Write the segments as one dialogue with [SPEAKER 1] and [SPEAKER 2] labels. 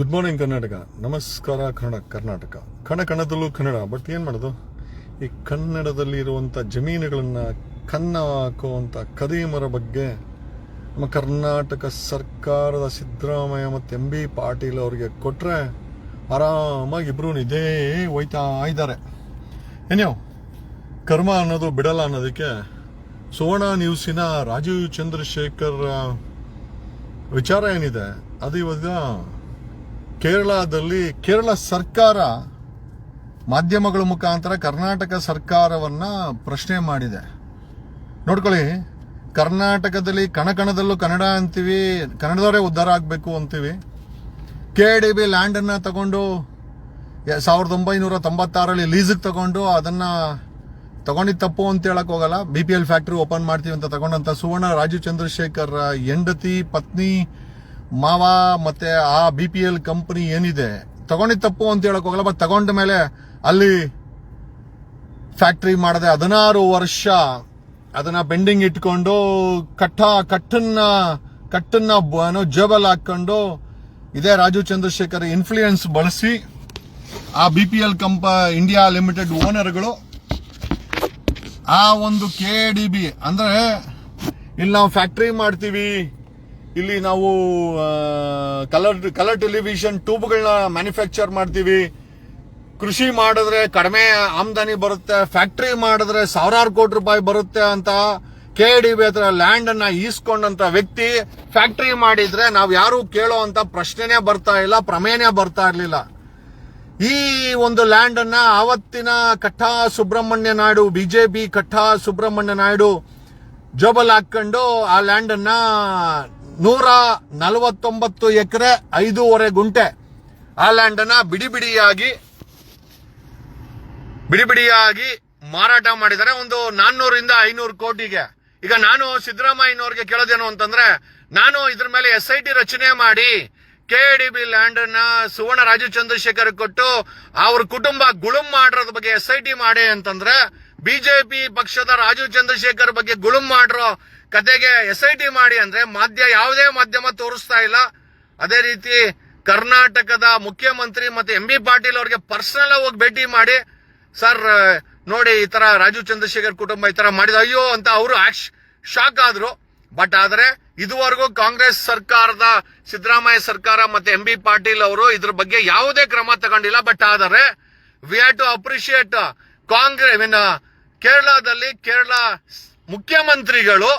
[SPEAKER 1] Good morning Karnataka ನಮಸ್ಕಾರ ಕನ್ನಡ ಕರ್ನಾಟಕ. ಕಣ ಕಣದಲ್ಲೂ Kannada but ಏನು ಮಾಡೋದು? ಈ ಕನ್ನಡದಲ್ಲಿ ಇರುವಂಥ ಜಮೀನುಗಳನ್ನು ಕನ್ನ ಹಾಕುವಂಥ ಕದೀಮರ ಬಗ್ಗೆ ನಮ್ಮ ಕರ್ನಾಟಕ ಸರ್ಕಾರದ ಸಿದ್ದರಾಮಯ್ಯ ಮತ್ತು ಎಂ ಬಿ ಪಾಟೀಲ್ ಅವರಿಗೆ ಕೊಟ್ಟರೆ ಆರಾಮಾಗಿ ಇಬ್ರು ಇದೇ ಹೋಯ್ತಾ ಇದ್ದಾರೆ. ಏನೋ ಕರ್ಮ ಅನ್ನೋದು ಬಿಡಲ್ಲ ಅನ್ನೋದಕ್ಕೆ ಸುವರ್ಣ ನ್ಯೂಸಿನ ರಾಜೀವ್ ಚಂದ್ರಶೇಖರ್ ವಿಚಾರ ಏನಿದೆ? ಅದು ಇವಾಗ ಕೇರಳದಲ್ಲಿ ಕೇರಳ ಸರ್ಕಾರ ಮಾಧ್ಯಮಗಳ ಮುಖಾಂತರ ಕರ್ನಾಟಕ ಸರ್ಕಾರವನ್ನ ಪ್ರಶ್ನೆ ಮಾಡಿದೆ. ನೋಡ್ಕೊಳ್ಳಿ, ಕರ್ನಾಟಕದಲ್ಲಿ ಕಣಕಣದಲ್ಲೂ ಕನ್ನಡ ಅಂತೀವಿ, ಕನ್ನಡದವರೇ ಉದ್ಧಾರ ಆಗಬೇಕು ಅಂತೀವಿ. ಕೆ ಡಿ ಬಿ ಲ್ಯಾಂಡನ್ನು ತಗೊಂಡು ಸಾವಿರದ ಒಂಬೈನೂರ ತೊಂಬತ್ತಾರಲ್ಲಿ ಲೀಸಿಗೆ ತಗೊಂಡು ಅದನ್ನ ತಗೊಂಡಿದ್ದು ತಪ್ಪು ಅಂತ ಹೇಳಕ್ ಹೋಗಲ್ಲ. B P L factory open ಮಾಡ್ತೀವಿ ಅಂತ ತಗೊಂಡಂತ ಸುವರ್ಣ ರಾಜೀವ್ ಚಂದ್ರಶೇಖರ್ ಹೆಂಡತಿ, ಪತ್ನಿ ಮಾವ ಮತ್ತೆ ಆ ಬಿ ಪಿ ಎಲ್ ಕಂಪನಿ ಏನಿದೆ? ತಗೊಂಡಿದ್ ತಪ್ಪು ಅಂತ ಹೇಳಕ್ ಹೋಗಲ್ಲ ಬಟ್ ತಗೊಂಡ ಮೇಲೆ ಅಲ್ಲಿ ಫ್ಯಾಕ್ಟ್ರಿ ಮಾಡದೆ ಹದಿನಾರು ವರ್ಷ ಅದನ್ನ ಬೆಂಡಿಂಗ್ ಇಟ್ಕೊಂಡು ಕಟ್ಟ, ಕಟ್ಟನ್ನ ಕಟ್ಟನ್ನ ಜೇಬಲ್ ಹಾಕೊಂಡು ಇದೇ ರಾಜೀವ್ ಚಂದ್ರಶೇಖರ್ ಇನ್ಫ್ಲೂಯೆನ್ಸ್ ಬಳಸಿ ಆ ಬಿ ಪಿ ಎಲ್ ಕಂಪ ಇಂಡಿಯಾ ಲಿಮಿಟೆಡ್ ಓನರ್ಗಳು ಆ ಒಂದು ಕೆ ಡಿ ಬಿ ಅಂದ್ರೆ, ಇಲ್ಲಿ ನಾವು ಫ್ಯಾಕ್ಟ್ರಿ ಮಾಡ್ತೀವಿ ಇಲ್ಲಿ ನಾವು ಕಲರ್ ಕಲರ್ ಟೆಲಿವಿಷನ್ ಟ್ಯೂಬ್ಗಳನ್ನ ಮ್ಯಾನುಫ್ಯಾಕ್ಚರ್ ಮಾಡ್ತೀವಿ. ಕೃಷಿ ಮಾಡಿದ್ರೆ ಕಡಿಮೆ ಆಮದಾನಿ ಬರುತ್ತೆ, ಫ್ಯಾಕ್ಟ್ರಿ ಮಾಡಿದ್ರೆ ಸಾವಿರಾರು ಕೋಟಿ ರೂಪಾಯಿ ಬರುತ್ತೆ ಅಂತ ಕೆ ಡಿ ಬಿ ಹತ್ರ ಲ್ಯಾಂಡ್ ಅನ್ನ ಈಸ್ಕೊಂಡಂತ ವ್ಯಕ್ತಿ ಫ್ಯಾಕ್ಟ್ರಿ ಮಾಡಿದ್ರೆ ನಾವ್ ಯಾರು ಕೇಳೋ ಅಂತ ಪ್ರಶ್ನೆನೇ ಬರ್ತಾ ಇಲ್ಲ, ಪ್ರಮೇಯನೇ ಬರ್ತಾ ಇರ್ಲಿಲ್ಲ. ಈ ಒಂದು ಲ್ಯಾಂಡ್ ಅನ್ನ ಆವತ್ತಿನ ಕಟ್ಟಾ ಸುಬ್ರಹ್ಮಣ್ಯ ನಾಯ್ಡು ಬಿಜೆಪಿ ಕಟ್ಟಾ ಸುಬ್ರಹ್ಮಣ್ಯ ನಾಯ್ಡು ಜೋಬಲ್ ಹಾಕೊಂಡು ಆ ಲ್ಯಾಂಡ್ ಅನ್ನ ನೂರ ನಲವತ್ತೊಂಬತ್ತು ಎಕರೆ ಐದೂವರೆ ಗುಂಟೆ ಆ ಲ್ಯಾಂಡ್ ಅನ್ನ ಬಿಡಿ ಬಿಡಿಯಾಗಿ ಬಿಡಿ ಬಿಡಿಯಾಗಿ ಮಾರಾಟ ಮಾಡಿದ್ದಾರೆ. ಒಂದು ನಾನ್ನೂರಿಂದ ಐನೂರು ಕೋಟಿಗೆ. ಈಗ ನಾನು ಸಿದ್ದರಾಮಯ್ಯನವ್ರಿಗೆ ಕೇಳೋದೇನು ಅಂತಂದ್ರೆ, ನಾನು ಇದ್ರ ಮೇಲೆ ಎಸ್ ಐ ಟಿ ರಚನೆ ಮಾಡಿ ಕೆ ಡಿ ಬಿ ಲ್ಯಾಂಡ್ ಅನ್ನ ಸುವರ್ಣ ರಾಜೀವ್ ಚಂದ್ರಶೇಖರ್ ಕೊಟ್ಟು ಅವ್ರ ಕುಟುಂಬ ಗುಳುಂ ಮಾಡಿರೋದ್ರ ಬಗ್ಗೆ ಎಸ್ ಐ ಟಿ ಮಾಡಿ ಅಂತಂದ್ರೆ ಬಿಜೆಪಿ ಪಕ್ಷದ ರಾಜೀವ್ ಚಂದ್ರಶೇಖರ್ ಬಗ್ಗೆ ಗುಳುಂ ಮಾಡಿರೋ ಕತೆಗೆ ಎಸ್ ಐ ಟಿ ಮಾಡಿ ಅಂದ್ರೆ ಮಾಧ್ಯ ಯಾವುದೇ ಮಾಧ್ಯಮ ತೋರಿಸ್ತಾ ಇಲ್ಲ. ಅದೇ ರೀತಿ ಕರ್ನಾಟಕದ ಮುಖ್ಯಮಂತ್ರಿ ಮತ್ತೆ ಎಂ ಬಿ ಪಾಟೀಲ್ ಅವರಿಗೆ ಪರ್ಸನಲ್ ಹೋಗಿ ಭೇಟಿ ಮಾಡಿ, ಸರ್, ನೋಡಿ ಈ ತರ ರಾಜೀವ್ ಚಂದ್ರಶೇಖರ್ ಕುಟುಂಬ ಈ ತರ ಮಾಡಿದ, ಅಯ್ಯೋ ಅಂತ ಅವರು ಶಾಕ್ ಆದ್ರು. ಬಟ್ ಆದ್ರೆ ಇದುವರೆಗೂ ಕಾಂಗ್ರೆಸ್ ಸರ್ಕಾರದ, ಸಿದ್ದರಾಮಯ್ಯ ಸರ್ಕಾರ ಮತ್ತೆ ಎಂ ಬಿ ಪಾಟೀಲ್ ಅವರು ಇದ್ರ ಬಗ್ಗೆ ಯಾವುದೇ ಕ್ರಮ ತಗೊಂಡಿಲ್ಲ. ಬಟ್ ಆದರೆ we have to appreciate Congress ಕೇರಳದಲ್ಲಿ ಕೇರಳ ಮುಖ್ಯಮಂತ್ರಿಗಳು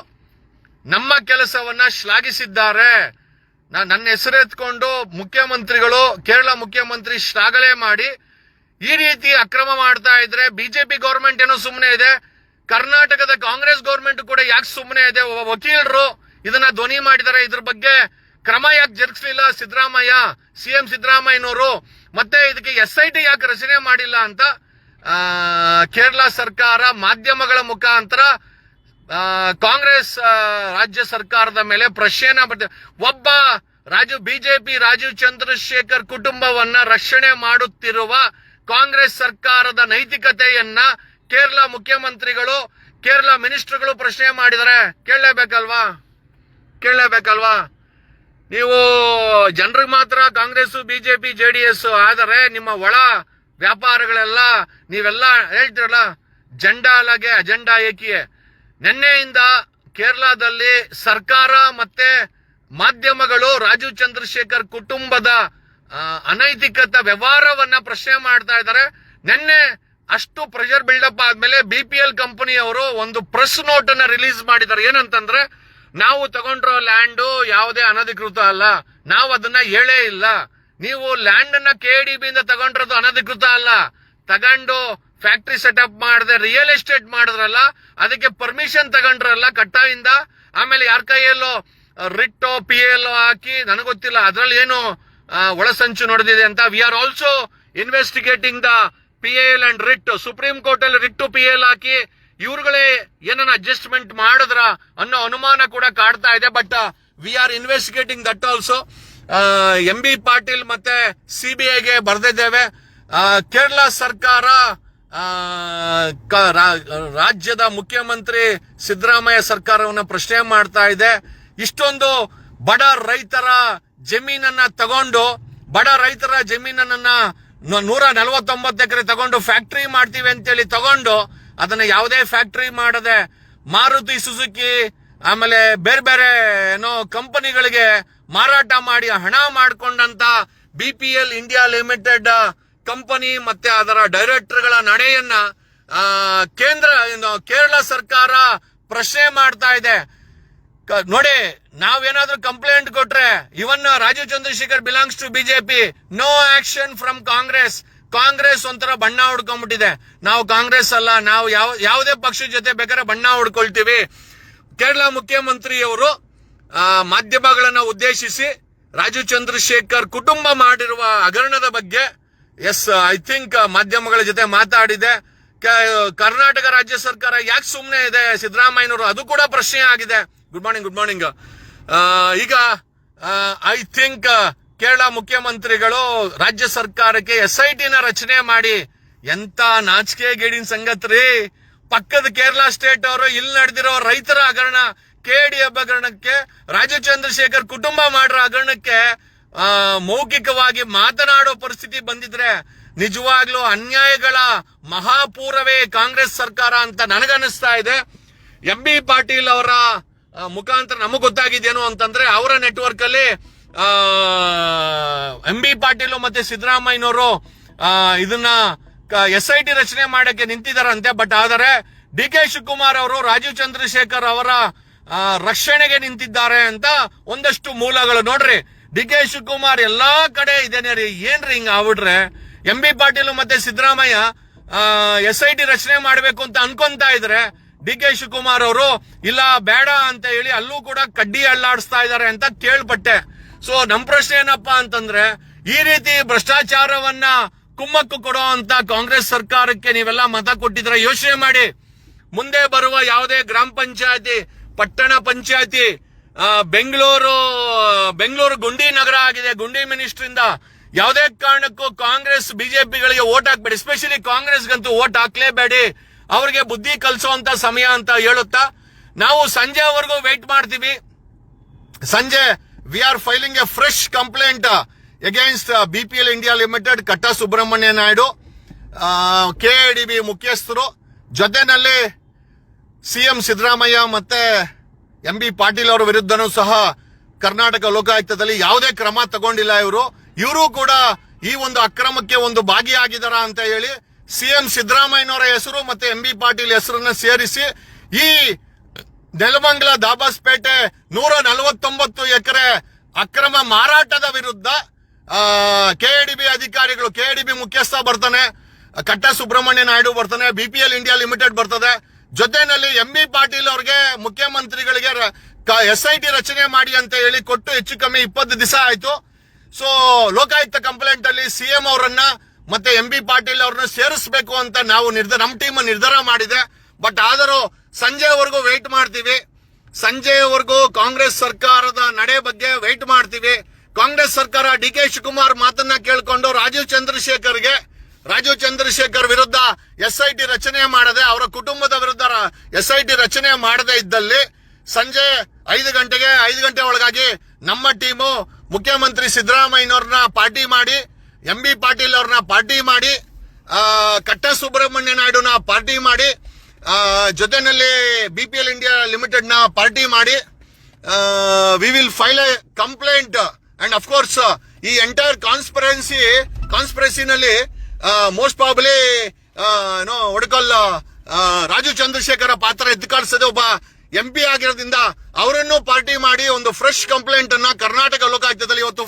[SPEAKER 1] ನಮ್ಮ ಕೆಲಸವನ್ನ ಶ್ಲಾಘಿಸಿದ್ದಾರೆ. ನನ್ನ ಹೆಸರೆತ್ಕೊಂಡು ಮುಖ್ಯಮಂತ್ರಿಗಳು, ಕೇರಳ ಮುಖ್ಯಮಂತ್ರಿ ಶ್ಲಾಘನೆ ಮಾಡಿ ಈ ರೀತಿ ಅಕ್ರಮ ಮಾಡ್ತಾ ಇದ್ರೆ ಬಿಜೆಪಿ ಗೌರ್ಮೆಂಟ್ ಏನೋ ಸುಮ್ಮನೆ ಇದೆ. ಕರ್ನಾಟಕದ ಕಾಂಗ್ರೆಸ್ ಗೌರ್ಮೆಂಟ್ ಕೂಡ ಯಾಕೆ ಸುಮ್ಮನೆ ಇದೆ? ವಕೀಲರು ಇದನ್ನ ಧ್ವನಿ ಮಾಡಿದ್ದಾರೆ. ಇದ್ರ ಬಗ್ಗೆ ಕ್ರಮ ಯಾಕೆ ಜರುಗಿಸಲಿಲ್ಲ? ಸಿದ್ದರಾಮಯ್ಯ ಸಿಎಂ ಸಿದ್ದರಾಮಯ್ಯನವರು ಮತ್ತೆ ಇದಕ್ಕೆ ಎಸ್ ಐ ಟಿ ಯಾಕೆ ರಚನೆ ಮಾಡಿಲ್ಲ ಅಂತ ಕೇರಳ ಸರ್ಕಾರ ಮಾಧ್ಯಮಗಳ ಮುಖಾಂತರ ಕಾಂಗ್ರೆಸ್ ರಾಜ್ಯ ಸರ್ಕಾರದ ಮೇಲೆ ಪ್ರಶ್ನೆಯನ್ನ ಬರ್ತದೆ ಒಬ್ಬ ರಾಜು, ಬಿಜೆಪಿ ರಾಜೀವ್ ಚಂದ್ರಶೇಖರ್ ಕುಟುಂಬವನ್ನ ರಕ್ಷಣೆ ಮಾಡುತ್ತಿರುವ ಕಾಂಗ್ರೆಸ್ ಸರ್ಕಾರದ ನೈತಿಕತೆಯನ್ನ ಕೇರಳ ಮುಖ್ಯಮಂತ್ರಿಗಳು, ಕೇರಳ ಮಿನಿಸ್ಟರ್ಗಳು ಪ್ರಶ್ನೆ ಮಾಡಿದರೆ ಕೇಳಲೇಬೇಕಲ್ವಾ? ಕೇಳಲೇಬೇಕಲ್ವಾ? ನೀವು, ಜನರಿಗೆ ಮಾತ್ರ ಕಾಂಗ್ರೆಸ್ ಬಿಜೆಪಿ ಜೆಡಿಎಸ್ ಆದರೆ ನಿಮ್ಮ ಒಳ ವ್ಯಾಪಾರಗಳೆಲ್ಲ ನೀವೆಲ್ಲ ಹೇಳ್ತಿರಲ್ಲ ಜಂಡಾಲಗೆ ಅಜೆಂಡಾ ಏಕಿಯೇ ನಿನ್ನೆಯಿಂದ ಕೇರಳದಲ್ಲಿ ಸರ್ಕಾರ ಮತ್ತೆ ಮಾಧ್ಯಮಗಳು ರಾಜೀವ್ ಚಂದ್ರಶೇಖರ್ ಕುಟುಂಬದ ಅನೈತಿಕತ ವ್ಯವಹಾರವನ್ನ ಪ್ರಶ್ನೆ ಮಾಡ್ತಾ ಇದ್ದಾರೆ. ನಿನ್ನೆ ಅಷ್ಟು ಪ್ರೆಷರ್ ಬಿಲ್ಡಪ್ ಆದ್ಮೇಲೆ ಬಿ ಪಿ ಎಲ್ ಕಂಪನಿಯವರು ಒಂದು ಪ್ರೆಸ್ ನೋಟ್ ಅನ್ನ ರಿಲೀಸ್ ಮಾಡಿದ್ದಾರೆ. ಏನಂತಂದ್ರೆ, ನಾವು ತಗೊಂಡಿರೋ ಲ್ಯಾಂಡು ಯಾವುದೇ ಅನಧಿಕೃತ ಅಲ್ಲ, ನಾವು ಅದನ್ನ ಹೇಳೇ ಇಲ್ಲ. ನೀವು ಲ್ಯಾಂಡ್ ಅನ್ನ ಕೆ ಡಿ ಬಿ ಇಂದ ತಗೊಂಡಿರೋದು ಅನಧಿಕೃತ ಅಲ್ಲ. ತಗೊಂಡು ಫ್ಯಾಕ್ಟ್ರಿ ಸೆಟಪ್ ಮಾಡಿದೆ ರಿಯಲ್ ಎಸ್ಟೇಟ್ ಮಾಡಿದ್ರಲ್ಲ, ಅದಕ್ಕೆ ಪರ್ಮಿಷನ್ ತಗೊಂಡ್ರಲ್ಲ ಕಟ್ಟಾಯಿಂದ ಆಮೇಲೆ ಯಾರ ಕೈಯಲ್ಲೋ ರಿಟ್ಟೋ ಪಿ ಎಲ್ ಹಾಕಿ ಗೊತ್ತಿಲ್ಲ, ಅದ್ರಲ್ಲಿ ಏನು ಒಳಸಂಚು ನಡೆದಿದೆ ಅಂತ. We are also investigating the P L and writ supreme court ಅಲ್ಲಿ ರಿಟ್ಟು ಪಿ ಎಲ್ ಹಾಕಿ, ಇವ್ರುಗಳೇ ಏನನ್ನ ಅಡ್ಜಸ್ಟ್ಮೆಂಟ್ ಮಾಡಿದ್ರ ಅನ್ನೋ ಅನುಮಾನ ಕೂಡ ಕಾಡ್ತಾ ಇದೆ but we are investigating that also M B Patil ಮತ್ತೆ ಸಿಬಿಐಗೆ ಬರೆದಿದ್ದೇವೆ. ಕೇರಳ ಸರ್ಕಾರ ರಾಜ್ಯದ ಮುಖ್ಯಮಂತ್ರಿ ಸಿದ್ದರಾಮಯ್ಯ ಸರ್ಕಾರವನ್ನು ಪ್ರಶ್ನೆ ಮಾಡ್ತಾ ಇದೆ. ಇಷ್ಟೊಂದು ಬಡ ರೈತರ ಜಮೀನನ್ನ ತಗೊಂಡು, ಬಡ ರೈತರ ಜಮೀನನ್ನ ನೂರ ನಲವತ್ತೊಂಬತ್ತು ಎಕರೆ ತಗೊಂಡು ಫ್ಯಾಕ್ಟ್ರಿ ಮಾಡ್ತೀವಿ ಅಂತೇಳಿ ತಗೊಂಡು, ಅದನ್ನ ಯಾವುದೇ ಫ್ಯಾಕ್ಟ್ರಿ ಮಾಡದೆ ಮಾರುತಿ ಸುಜುಕಿ ಆಮೇಲೆ ಬೇರೆ ಬೇರೆ ಏನೋ ಕಂಪನಿಗಳಿಗೆ ಮಾರಾಟ ಮಾಡಿ ಹಣ ಮಾಡಿಕೊಂಡಂತ B P L India limited company ಮತ್ತೆ ಅದರ ಡೈರೆಕ್ಟರ್ಗಳ ನಡೆಯನ್ನ ಕೇಂದ್ರ ಕೇರಳ ಸರ್ಕಾರ ಪ್ರಶ್ನೆ ಮಾಡ್ತಾ ಇದೆ. ನೋಡಿ, ನಾವೇನಾದ್ರೂ ಕಂಪ್ಲೇಂಟ್ ಕೊಟ್ರೆ even Rajeev Chandrashekhar belongs to BJP no action from Congress Congress ಒಂಥರ ಬಣ್ಣ ಹೊಡ್ಕೊಂಡ್ಬಿಟ್ಟಿದೆ ನಾವು ಕಾಂಗ್ರೆಸ್ ಅಲ್ಲ, ನಾವು ಯಾವ, ಯಾವುದೇ ಪಕ್ಷದ ಜೊತೆ ಬೇಕಾದ್ರೆ ಬಣ್ಣ ಹೊಡ್ಕೊಳ್ತೀವಿ ಕೇರಳ ಮುಖ್ಯಮಂತ್ರಿಯವರು ಮಾಧ್ಯಮಗಳನ್ನು ಉದ್ದೇಶಿಸಿ ರಾಜು ಚಂದ್ರಶೇಖರ್ ಕುಟುಂಬ ಮಾಡಿರುವ ಹಗರಣದ ಬಗ್ಗೆ, ಎಸ್, ಐ ಥಿಂಕ್ ಮಾಧ್ಯಮಗಳ ಜೊತೆ ಮಾತಾಡಿದೆ. ಕರ್ನಾಟಕ ರಾಜ್ಯ ಸರ್ಕಾರ ಯಾಕೆ ಸುಮ್ಮನೆ ಇದೆ ಸಿದ್ದರಾಮಯ್ಯನವರು? ಅದು ಕೂಡ ಪ್ರಶ್ನೆ ಆಗಿದೆ. ಗುಡ್ ಮಾರ್ನಿಂಗ್ ಗುಡ್ ಮಾರ್ನಿಂಗ್ ಈಗ ಐ ಥಿಂಕ್ ಕೇರಳ ಮುಖ್ಯಮಂತ್ರಿಗಳು ರಾಜ್ಯ ಸರ್ಕಾರಕ್ಕೆ ಎಸ್ ಐ ಟಿನ ರಚನೆ ಮಾಡಿ, ಎಂತ ನಾಚಿಕೆ ಗೇಡಿನ ಸಂಗತಿ ಪಕ್ಕದ ಕೇರಳ ಸ್ಟೇಟ್ ಅವರು, ಇಲ್ಲಿ ನಡೆದಿರೋ ರೈತರ ಹಗರಣ, ಕೆಡಿ ಹಗರಣಕ್ಕೆ ರಾಜೀವ್ ಚಂದ್ರಶೇಖರ್ ಕುಟುಂಬ ಮಾಡಿರೋ ಹಗರಣಕ್ಕೆ ಮೌಖಿಕವಾಗಿ ಮಾತನಾಡೋ ಪರಿಸ್ಥಿತಿ ಬಂದಿದ್ರೆ ನಿಜವಾಗ್ಲೂ ಅನ್ಯಾಯಗಳ ಮಹಾಪೂರವೇ ಕಾಂಗ್ರೆಸ್ ಸರ್ಕಾರ ಅಂತ ನನಗನ್ನಿಸ್ತಾ ಇದೆ. ಎಂ ಬಿ ಪಾಟೀಲ್ ಅವರ ಮುಖಾಂತರ ನಮಗ್ ಗೊತ್ತಾಗಿದ್ದೇನು ಅಂತಂದ್ರೆ ಅವರ ನೆಟ್ವರ್ಕ್ ಅಲ್ಲಿ ಎಂ ಬಿ ಪಾಟೀಲ್ ಮತ್ತೆ ಸಿದ್ದರಾಮಯ್ಯನವರು ಇದನ್ನ ಎಸ್ ಐ ಟಿ ರಚನೆ ಮಾಡಕ್ಕೆ ನಿಂತಿದ್ದಾರಂತೆ ಬಟ್ ಆದರೆ ಡಿ ಕೆ ಶಿವಕುಮಾರ್ ಅವರು, ರಾಜೀವ್ ಚಂದ್ರಶೇಖರ್ ಅವರ ರಕ್ಷಣೆಗೆ ನಿಂತಿದ್ದಾರೆ ಅಂತ ಒಂದಷ್ಟು ಮೂಲಗಳು. ನೋಡ್ರಿ ಡಿ ಕೆ ಶಿವಕುಮಾರ್ ಎಲ್ಲಾ ಕಡೆ ಇದೇನೆ ರೀ. ಏನ್ರಿ ಹಿಂಗ ಆಗ್ಬಿಟ್ರೆ? ಎಂ ಬಿ ಪಾಟೀಲ್ ಮತ್ತೆ ಸಿದ್ದರಾಮಯ್ಯ ಎಸ್ ಐ ಟಿ ರಚನೆ ಮಾಡಬೇಕು ಅಂತ ಅನ್ಕೊಂತಾ ಇದ್ರೆ ಡಿ ಕೆ ಶಿವಕುಮಾರ್ ಅವರು, ಇಲ್ಲ, ಬೇಡ ಅಂತ ಹೇಳಿ ಅಲ್ಲೂ ಕೂಡ ಕಡ್ಡಿ ಅಳ್ಳಾಡಿಸ್ತಾ ಇದ್ದಾರೆ ಅಂತ ಕೇಳ್ಪಟ್ಟೆ. ಸೊ ನಮ್ ಪ್ರಶ್ನೆ ಏನಪ್ಪಾ ಅಂತಂದ್ರೆ, ಈ ರೀತಿ ಭ್ರಷ್ಟಾಚಾರವನ್ನ ಕುಮ್ಮಕ್ಕು ಕೊಡೋ ಅಂತ ಕಾಂಗ್ರೆಸ್ ಸರ್ಕಾರಕ್ಕೆ ನೀವೆಲ್ಲ ಮತ ಕೊಟ್ಟಿದ್ರೆ ಯೋಚನೆ ಮಾಡಿ. ಮುಂದೆ ಬರುವ ಯಾವುದೇ ಗ್ರಾಮ ಪಂಚಾಯತಿ, ಪಟ್ಟಣ ಪಂಚಾಯತಿ ಬೆಂಗಳೂರು ಬೆಂಗಳೂರು ಗುಂಡಿ ನಗರ ಆಗಿದೆ. ಗುಂಡಿ ಮಿನಿಸ್ಟರ್ ಇಂದ ಯಾವುದೇ ಕಾರಣಕ್ಕೂ ಕಾಂಗ್ರೆಸ್ ಬಿಜೆಪಿಗಳಿಗೆ ಓಟ್ ಹಾಕ್ಬೇಡಿ. ಎಸ್ಪೆಷಲಿ ಕಾಂಗ್ರೆಸ್ಗಂತೂ ಓಟ್ ಹಾಕ್ಲೇಬೇಡಿ. ಅವ್ರಿಗೆ ಬುದ್ಧಿ ಕಲಿಸುವಂತ ಸಮಯ ಅಂತ ಹೇಳುತ್ತಾ, ನಾವು ಸಂಜೆವರೆಗೂ ವೆಯ್ಟ್ ಮಾಡ್ತೀವಿ. ಸಂಜೆ we are filing a fresh complaint against BPL India limited Katta Subrahmanya Naidu ಕೆಎಡಿಬಿ ಮುಖ್ಯಸ್ಥರು ಜೊತೆನಲ್ಲಿ ಸಿಎಂ ಸಿದ್ದರಾಮಯ್ಯ ಮತ್ತೆ ಎಂ ಬಿ ಪಾಟೀಲ್ ಅವರ ವಿರುದ್ಧನೂ ಸಹ ಕರ್ನಾಟಕ ಲೋಕಾಯುಕ್ತದಲ್ಲಿ ಯಾವುದೇ ಕ್ರಮ ತಗೊಂಡಿಲ್ಲ ಇವರು. ಇವರು ಕೂಡ ಈ ಒಂದು ಅಕ್ರಮಕ್ಕೆ ಒಂದು ಭಾಗಿಯಾಗಿದ್ದಾರ ಅಂತ ಹೇಳಿ ಸಿಎಂ ಸಿದ್ದರಾಮಯ್ಯನವರ ಹೆಸರು ಮತ್ತೆ ಎಂ ಬಿ ಪಾಟೀಲ್ ಹೆಸರನ್ನ ಸೇರಿಸಿ ಈ ನೆಲಮಂಗಲ ದಾಬಾಸ್ಪೇಟೆ ನೂರ ನಲವತ್ತೊಂಬತ್ತು ಎಕರೆ ಅಕ್ರಮ ಮಾರಾಟದ ವಿರುದ್ಧ ಕೆಎಡಿಬಿ ಅಧಿಕಾರಿಗಳು ಕೆಎಡಿಬಿ ಮುಖ್ಯಸ್ಥ ಬರ್ತಾನೆ, ಕಟ್ಟ ಸುಬ್ರಹ್ಮಣ್ಯ ನಾಯ್ಡು ಬರ್ತಾನೆ ಬಿಪಿಎಲ್ ಇಂಡಿಯಾ ಲಿಮಿಟೆಡ್ ಬರ್ತದೆ. ಜೊತೆನಲ್ಲಿ ಎಂ ಬಿ ಪಾಟೀಲ್ ಅವ್ರಿಗೆ ಮುಖ್ಯಮಂತ್ರಿಗಳಿಗೆ ಎಸ್ ಐ ಟಿ ರಚನೆ ಮಾಡಿ ಅಂತ ಹೇಳಿ ಕೊಟ್ಟು ಹೆಚ್ಚು ಕಮ್ಮಿ ಇಪ್ಪತ್ತು ದಿವಸ ಆಯ್ತು. ಸೊ ಲೋಕಾಯುಕ್ತ ಕಂಪ್ಲೇಂಟ್ ಅಲ್ಲಿ ಸಿಎಂ ಅವರನ್ನ ಮತ್ತೆ ಎಂ ಬಿ ಪಾಟೀಲ್ ಅವ್ರನ್ನ ಸೇರಿಸಬೇಕು ಅಂತ ನಾವು ನಿರ್ಧಾರ ನಮ್ಮ ಟೀಮ್ ನಿರ್ಧಾರ ಮಾಡಿದೆ. ಬಟ್ ಆದರೂ ಸಂಜೆವರೆಗೂ ವೆಯ್ಟ್ ಮಾಡ್ತೀವಿ. ಸಂಜೆವರೆಗೂ ಕಾಂಗ್ರೆಸ್ ಸರ್ಕಾರದ ನಡೆ ಬಗ್ಗೆ ವೇಟ್ ಮಾಡ್ತೀವಿ. ಕಾಂಗ್ರೆಸ್ ಸರ್ಕಾರ ಡಿ ಕೆ ಶಿವಕುಮಾರ್ ಮಾತನ್ನ ಕೇಳಿಕೊಂಡು ರಾಜೀವ್ ಚಂದ್ರಶೇಖರ್ಗೆ, ರಾಜೀವ್ ಚಂದ್ರಶೇಖರ್ ವಿರುದ್ಧ ಎಸ್ ಐ ಟಿ ರಚನೆ ಮಾಡದೆ, ಅವರ ಕುಟುಂಬದ ವಿರುದ್ಧ ಎಸ್ ಐ ಟಿ ರಚನೆ ಮಾಡದೆ ಇದ್ದಲ್ಲಿ ಸಂಜೆ ಐದು ಗಂಟೆಗೆ, ಐದು ಗಂಟೆ ಒಳಗಾಗಿ ನಮ್ಮ ಟೀಮು ಮುಖ್ಯಮಂತ್ರಿ ಸಿದ್ದರಾಮಯ್ಯನವ್ರನ್ನ ಪಾರ್ಟಿ ಮಾಡಿ, ಎಂ ಬಿ ಪಾಟೀಲ್ ಅವ್ರನ್ನ ಪಾರ್ಟಿ ಮಾಡಿ ಕಟ್ಟ ಸುಬ್ರಹ್ಮಣ್ಯ ನಾಯ್ಡುನ ಪಾರ್ಟಿ ಮಾಡಿ ಜೊತೆನಲ್ಲಿ ಬಿ ಪಿ ಎಲ್ ಇಂಡಿಯಾ ಲಿಮಿಟೆಡ್ನ ಪಾರ್ಟಿ ಮಾಡಿ we will file a complaint and course ಈ ಎಂಟೈರ್ ಕಾನ್ಸ್ಪರೆನ್ಸಿ ಕಾನ್ಸ್ಪರೆನ್ಸಿನಲ್ಲಿ ಮೋಸ್ಟ್ ಪ್ರಾಬಲಿ ಏನೋ ಒಡಕಲ್ ರಾಜು ಚಂದ್ರಶೇಖರ ಪಾತ್ರ ಎದ್ದು ಒಬ್ಬ ಎಂ ಪಿ ಆಗಿರೋದ್ರಿಂದ ಅವರನ್ನು ಪಾರ್ಟಿ ಮಾಡಿ ಒಂದು ಫ್ರೆಶ್ ಕಂಪ್ಲೇಂಟ್ ಅನ್ನ ಕರ್ನಾಟಕ ಲೋಕಾಯುಕ್ತದಲ್ಲಿ ಇವತ್ತು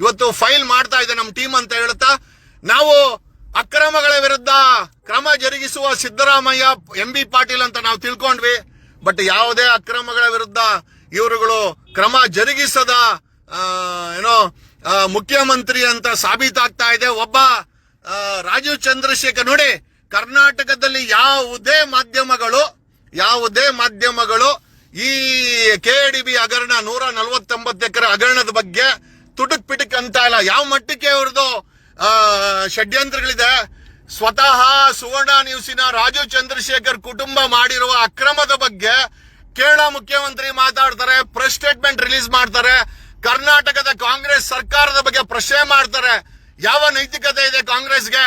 [SPEAKER 1] ಇವತ್ತು ಫೈಲ್ ಮಾಡ್ತಾ ಇದೆ ನಮ್ಮ ಟೀಮ್ ಅಂತ ಹೇಳ್ತಾ ನಾವು ಅಕ್ರಮಗಳ ವಿರುದ್ಧ ಕ್ರಮ ಜರುಗಿಸುವ ಸಿದ್ದರಾಮಯ್ಯ ಎಂ ಬಿ ಪಾಟೀಲ್ ಅಂತ ನಾವು ತಿಳ್ಕೊಂಡ್ವಿ. ಬಟ್ ಯಾವುದೇ ಅಕ್ರಮಗಳ ವಿರುದ್ಧ ಇವರುಗಳು ಕ್ರಮ ಜರುಗಿಸದ ಏನೋ ಮುಖ್ಯಮಂತ್ರಿ ಅಂತ ಸಾಬೀತಾಗ್ತಾ ಇದೆ. ಒಬ್ಬ ರಾಜೀವ್ ಚಂದ್ರಶೇಖರ್. ನೋಡಿ, ಕರ್ನಾಟಕದಲ್ಲಿ ಯಾವುದೇ ಮಾಧ್ಯಮಗಳು ಯಾವುದೇ ಮಾಧ್ಯಮಗಳು ಈ ಕೆ ಡಿ ಬಿ ಹಗರಣ ನೂರ ನಲವತ್ತೊಂಬತ್ತು ಎಕರೆ ಹಗರಣದ ಬಗ್ಗೆ ತುಟುಕ್ ಪಿಟುಕ್ ಅಂತ ಇಲ್ಲ. ಯಾವ ಮಟ್ಟಕ್ಕೆ ಅವ್ರದ್ದು ಷಡ್ಯಂತ್ರಗಳಿದೆ. ಸ್ವತಃ ಸುವರ್ಣ ನ್ಯೂಸಿನ ರಾಜೀವ್ ಚಂದ್ರಶೇಖರ್ ಕುಟುಂಬ ಮಾಡಿರುವ ಅಕ್ರಮದ ಬಗ್ಗೆ ಕೇರಳ ಮುಖ್ಯಮಂತ್ರಿ ಮಾತಾಡ್ತಾರೆ ಪ್ರೆಸ್ ಸ್ಟೇಟ್ಮೆಂಟ್ ರಿಲೀಸ್ ಮಾಡ್ತಾರೆ. ಕರ್ನಾಟಕದ ಕಾಂಗ್ರೆಸ್ ಸರ್ಕಾರದ ಬಗ್ಗೆ ಪ್ರಶ್ನೆ ಮಾಡ್ತಾರೆ. ಯಾವ ನೈತಿಕತೆ ಇದೆ ಕಾಂಗ್ರೆಸ್ಗೆ?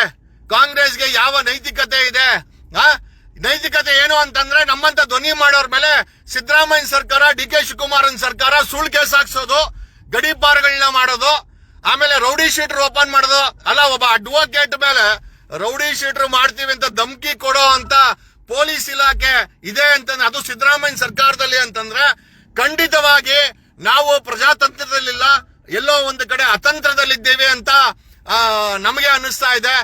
[SPEAKER 1] ಕಾಂಗ್ರೆಸ್ಗೆ ಯಾವ ನೈತಿಕತೆ ಇದೆ? ನೈತಿಕತೆ ಏನು ಅಂತಂದ್ರೆ ನಮ್ಮಂತ ಧ್ವನಿ ಮಾಡೋರ್ ಮೇಲೆ ಸಿದ್ದರಾಮಯ್ಯ ಸರ್ಕಾರ, ಡಿ ಕೆ ಶಿವಕುಮಾರನ್ ಸರ್ಕಾರ ಸುಳ್ಳು ಕೇಸ್ ಹಾಕ್ಸೋದು ಗಡೀಪಾರ್ಗಳನ್ನ ಮಾಡೋದು, ಆಮೇಲೆ ರೌಡಿ ಶೀಟರ್ ಓಪನ್ ಮಾಡೋದು. ಅಲ್ಲ, ಒಬ್ಬ ಅಡ್ವೊಕೇಟ್ ಮೇಲೆ ರೌಡಿ ಶೀಟರ್ ಮಾಡ್ತೀವಿ ಅಂತ ಧಮಕಿ ಕೊಡೋ ಅಂತ ಪೊಲೀಸ್ ಇಲಾಖೆ ಇದೆ ಅಂತಂದ್ರೆ, ಅದು ಸಿದ್ದರಾಮಯ್ಯ ಸರ್ಕಾರದಲ್ಲಿ ಅಂತಂದ್ರೆ ಖಂಡಿತವಾಗಿ ನಾವು ಪ್ರಜಾತಂತ್ರದಲ್ಲಿಲ್ಲ, ಎಲ್ಲೋ ಒಂದು ಕಡೆ ಅತಂತ್ರದಲ್ಲಿದ್ದೇವೆ ಅಂತ ನಮಗೆ ಅನ್ನಿಸ್ತಾ ಇದೆ.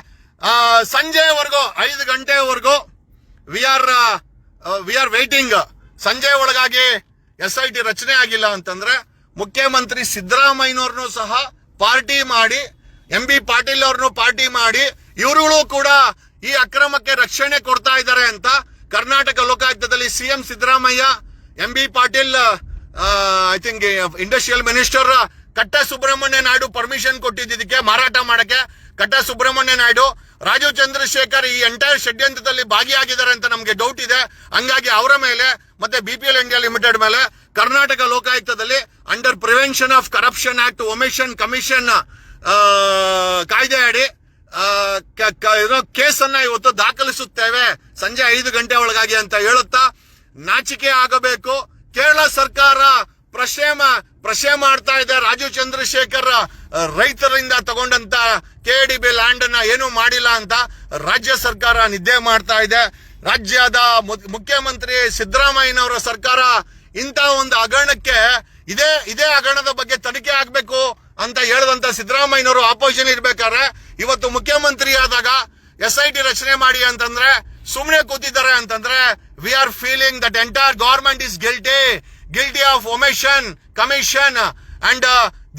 [SPEAKER 1] ಸಂಜೆವರೆಗೂ, ಐದು ಗಂಟೆವರೆಗೂ we are we are waiting ಸಂಜೆ ಒಳಗಾಗಿ ಎಸ್ ಐ ಟಿ ರಚನೆ ಆಗಿಲ್ಲ ಅಂತಂದ್ರೆ, ಮುಖ್ಯಮಂತ್ರಿ ಸಿದ್ದರಾಮಯ್ಯನವ್ರನ್ನು ಸಹ ಪಾರ್ಟಿ ಮಾಡಿ, ಎಂ ಬಿ ಪಾಟೀಲ್ ಅವ್ರನ್ನು ಪಾರ್ಟಿ ಮಾಡಿ, ಇವರುಗಳು ಕೂಡ ಈ ಅಕ್ರಮಕ್ಕೆ ರಕ್ಷಣೆ ಕೊಡ್ತಾ ಇದ್ದಾರೆ ಅಂತ Karnataka ಲೋಕಾಯುಕ್ತದಲ್ಲಿ CM Siddaramaiah, M B Patil I think industrial minister Katta Subrahmanya Naidu permission ಕೊಟ್ಟಿದ್ದಕ್ಕೆ ಮಾರಾಟ ಮಾಡಕ್ಕೆ. ಕಟ್ಟ ಸುಬ್ರಹ್ಮಣ್ಯ ನಾಯ್ಡು ರಾಜೀವ್ ಚಂದ್ರಶೇಖರ್ ಈ ಎಂಟೈರ್ ಷಡ್ಯಂತ್ರದಲ್ಲಿ ಭಾಗಿಯಾಗಿದ್ದಾರೆ ಅಂತ ನಮಗೆ ಡೌಟ್ ಇದೆ. ಹಂಗಾಗಿ ಅವರ ಮೇಲೆ ಮತ್ತೆ B P L India limited ಮೇಲೆ Karnataka ಲೋಕಾಯುಕ್ತದಲ್ಲಿ under prevention of corruption act omission commission ಕಾಯ್ದೆ ಅಡಿ ಕೇಸನ್ನ ಇವತ್ತು ದಾಖಲಿಸುತ್ತೇವೆ. ಸಂಜೆ ಐದು ಗಂಟೆ ಒಳಗಾಗಿ ಅಂತ ಹೇಳುತ್ತಾ ನಾಚಿಕೆ ಆಗಬೇಕು. ಕೇರಳ ಸರ್ಕಾರ ಪ್ರಶ್ನೆ ಪ್ರಶ್ನೆ ಮಾಡ್ತಾ ಇದೆ. ರಾಜೀವ್ ಚಂದ್ರಶೇಖರ್ ರೈತರಿಂದ ತಗೊಂಡಂತ ಕೆ ಡಿ ಬಿ ಲ್ಯಾಂಡ್ ಅನ್ನ ಏನು ಮಾಡಿಲ್ಲ ಅಂತ ರಾಜ್ಯ ಸರ್ಕಾರ ನಿದ್ದೆ ಮಾಡ್ತಾ ಇದೆ. ರಾಜ್ಯದ ಮುಖ್ಯಮಂತ್ರಿ ಸಿದ್ದರಾಮಯ್ಯನವರ ಸರ್ಕಾರ ಇಂತ ಒಂದು ಹಗರಣಕ್ಕೆ ಇದೇ ಇದೇ ಹಗರಣದ ಬಗ್ಗೆ ತನಿಖೆ ಆಗ್ಬೇಕು ಅಂತ ಹೇಳಿದಂತ ಸಿದ್ದರಾಮಯ್ಯನವರು ಆಪೋಸಿಷನ್ ಇರ್ಬೇಕಾದ್ರೆ ಇವತ್ತು ಮುಖ್ಯಮಂತ್ರಿ ಆದಾಗ ಎಸ್ ಐ ಟಿ ರಚನೆ ಮಾಡಿ ಅಂತಂದ್ರೆ ಸುಮ್ಮನೆ ಕೂತಿದ್ದಾರೆ ಅಂತಂದ್ರೆ we are feeling that entire government is guilty guilty of omission commission and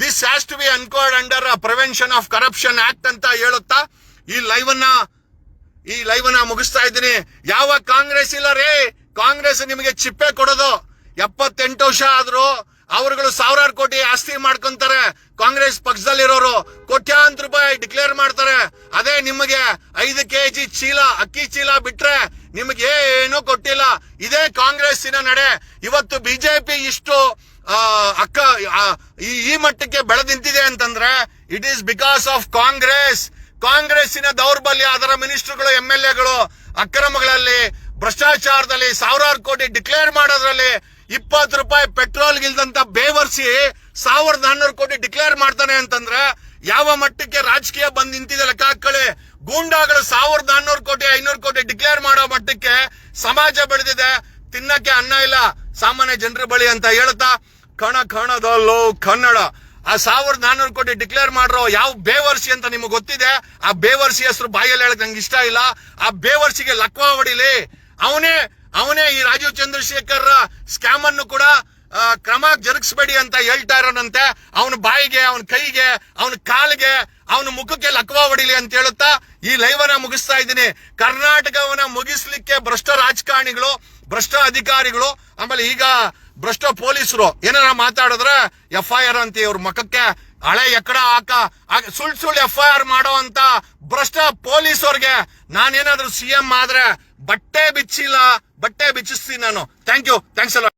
[SPEAKER 1] this has to be anchored under prevention of corruption act ಅಂತ ಹೇಳುತ್ತಾ, ಈ ಲೈವ್ ಅನ್ನ ಈ ಲೈವ್ ಅನ್ನ ಮುಗಿಸ್ತಾ ಇದ್ದೀನಿ. ಯಾವ ಕಾಂಗ್ರೆಸ್ ಇಲ್ಲ ರೀ? ಕಾಂಗ್ರೆಸ್ ನಿಮಗೆ ಚಿಪ್ಪೆ ಕೊಡೋದು. ಎಪ್ಪತ್ತೆಂಟು ವರ್ಷ ಆದ್ರೂ ಅವರುಗಳು ಸಾವಿರಾರು ಕೋಟಿ ಆಸ್ತಿ ಮಾಡ್ಕೊಂತಾರೆ. ಕಾಂಗ್ರೆಸ್ ಪಕ್ಷದಲ್ಲಿರೋರು ಕೋಟ್ಯಾಂತರ ರೂಪಾಯಿ ಡಿಕ್ಲೇರ್ ಮಾಡ್ತಾರೆ. ಅದೇ ನಿಮಗೆ ಐದು ಕೆಜಿ ಚೀಲ, ಅಕ್ಕಿ ಚೀಲ ಬಿಟ್ರೆ ನಿಮಗೆ ಏನು ಕೊಟ್ಟಿಲ್ಲ. ಇದೇ ಕಾಂಗ್ರೆಸ್ಸಿನ ನಡೆ. ಇವತ್ತು ಬಿಜೆಪಿ ಇಷ್ಟು ಅಕ್ಕ ಈ ಈ ಮಟ್ಟಕ್ಕೆ ಬೆಳೆದಿಂತಿದೆ ಅಂತಂದ್ರೆ it is because of Congress. ಕಾಂಗ್ರೆಸ್ಸಿನ ದೌರ್ಬಲ್ಯ, ಅದರ ಮಿನಿಸ್ಟರ್ಗಳು ಎಂ ಎಲ್ ಎಗಳು ಅಕ್ರಮಗಳಲ್ಲಿ, ಭ್ರಷ್ಟಾಚಾರದಲ್ಲಿ ಸಾವಿರಾರು ಕೋಟಿ ಡಿಕ್ಲೇರ್ ಮಾಡೋದ್ರಲ್ಲಿ ಇಪ್ಪತ್ತು ರೂಪಾಯಿ ಪೆಟ್ರೋಲ್ ಇಲ್ದಂತ ಬೇವರ್ಸಿ ಸಾವಿರದ ನಾನ್ನೂರು ಕೋಟಿ ಡಿಕ್ಲೇರ್ ಮಾಡ್ತಾನೆ ಅಂತಂದ್ರೆ ಯಾವ ಮಟ್ಟಕ್ಕೆ ರಾಜಕೀಯ ಬಂದ್ ನಿಂತಿದೆ ಲೆಕ್ಕ ಹಾಕೊಳ್ಳಿ. ಗೂಂಡಾಗಳು ಸಾವಿರದ ನಾನ್ನೂರು ಕೋಟಿ, ಐನೂರು ಕೋಟಿ ಡಿಕ್ಲೇರ್ ಮಾಡೋ ಮಟ್ಟಕ್ಕೆ ಸಮಾಜ ಬೆಳೆದಿದೆ. ತಿನ್ನಕ್ಕೆ ಅನ್ನ ಇಲ್ಲ. ಸಾಮಾನ್ಯ ಜನರ ಬಳಿ ಅಂತ ಹೇಳ್ತಾ, ಕಣ ಕಣದಲ್ಲೋ ಕನ್ನಡ. ಆ ಸಾವಿರದ ನಾನ್ನೂರು ಕೋಟಿ ಡಿಕ್ಲೇರ್ ಮಾಡ್ರೋ ಯಾವ ಬೇವರ್ಸಿ ಅಂತ ನಿಮಗೆ ಗೊತ್ತಿದೆ? ಆ ಬೇವರ್ಸಿ ಹೆಸರು ಬಾಯಲ್ಲಿ ಹೇಳಕ್ ನಂಗೆ ಇಷ್ಟ ಇಲ್ಲ. ಆ ಬೇವರ್ಸಿಗೆ ಲಕ್ವಾ ಹೊಡಿಲಿ ಅವನೇ ಅವನೇ ಈ ರಾಜೀವ್ ಚಂದ್ರಶೇಖರ್ ಸ್ಕ್ಯಾಮ್ ಅನ್ನು ಕೂಡ ಕ್ರಮ ಜರುಗಿಸಬೇಡಿ ಅಂತ ಹೇಳ್ತಾ ಇರೋನಂತೆ. ಅವನ ಬಾಯಿಗೆ, ಅವನ ಕೈಗೆ, ಅವನ ಕಾಲಿಗೆ, ಅವನ ಮುಖಕ್ಕೆ ಲಕ್ವ ಹೊಡಿಲಿ ಅಂತ ಹೇಳುತ್ತಾ ಈ ಲೈವ್ ಅನ್ನ ಮುಗಿಸ್ತಾ ಇದ್ದೀನಿ. ಕರ್ನಾಟಕವನ್ನ ಮುಗಿಸ್ಲಿಕ್ಕೆ ಭ್ರಷ್ಟ ರಾಜಕಾರಣಿಗಳು, ಭ್ರಷ್ಟ ಅಧಿಕಾರಿಗಳು, ಆಮೇಲೆ ಈಗ ಭ್ರಷ್ಟ ಪೊಲೀಸರು. ಏನಾರ ಮಾತಾಡಿದ್ರೆ ಎಫ್ ಐ ಆರ್ ಅಂತ ಇವ್ರ ಮಖಕ್ಕೆ ಹಳೆ ಎಕ್ಕಡ ಹಾಕ ಸುಳ್ ಸುಳ್ಳು ಎಫ್ ಐ ಆರ್ ಮಾಡೋ ಅಂತ ಭ್ರಷ್ಟ ಪೊಲೀಸವ್ರಿಗೆ ನಾನೇನಾದ್ರೂ ಸಿ ಎಂ ಆದ್ರೆ ಬಟ್ಟೆ ಬಿಚ್ಚಿಲ್ಲ, ಬಟ್ಟೆ ಬಿಚ್ಚಿಸ್ತೀನಿ ನಾನು. ಥ್ಯಾಂಕ್ ಯು ಥ್ಯಾಂಕ್ಸ್ ಅಲ್ಲ